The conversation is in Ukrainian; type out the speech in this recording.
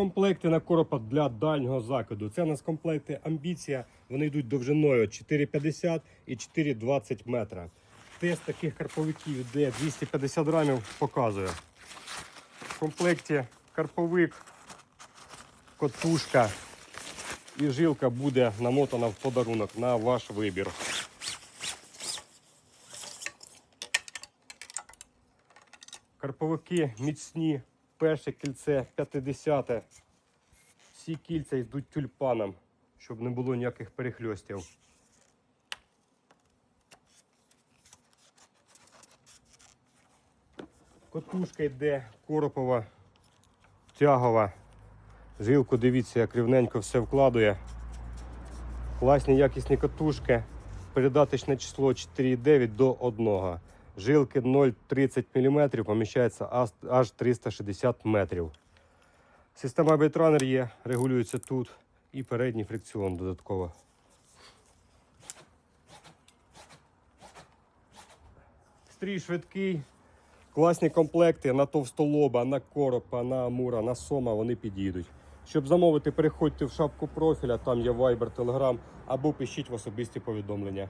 Комплекти на коропа для дальнього закиду. Це у нас комплекти амбіція. Вони йдуть довжиною 4,50 і 4,20 метра. Тест таких карповиків йде 250 грамів, показує. В комплекті карповик, котушка і жилка буде намотана в подарунок на ваш вибір. Карповики міцні, перше кільце 50. Всі кільця йдуть тюльпаном, щоб не було ніяких перехльостів. Котушка йде коропова, тягова. Жилку, дивіться, як рівненько все вкладує. Класні якісні катушки. Передаточне число 4,9 до 1. Жилки 0,30 мм поміщається аж- аж 360 метрів. Система бейтранер є, регулюється тут і передній фрикціон додатково. Стрій швидкий, класні комплекти на товстолоба, на коропа, на амура, на сома вони підійдуть. Щоб замовити, переходьте в шапку профіля, там є Viber, Telegram або пишіть в особисті повідомлення.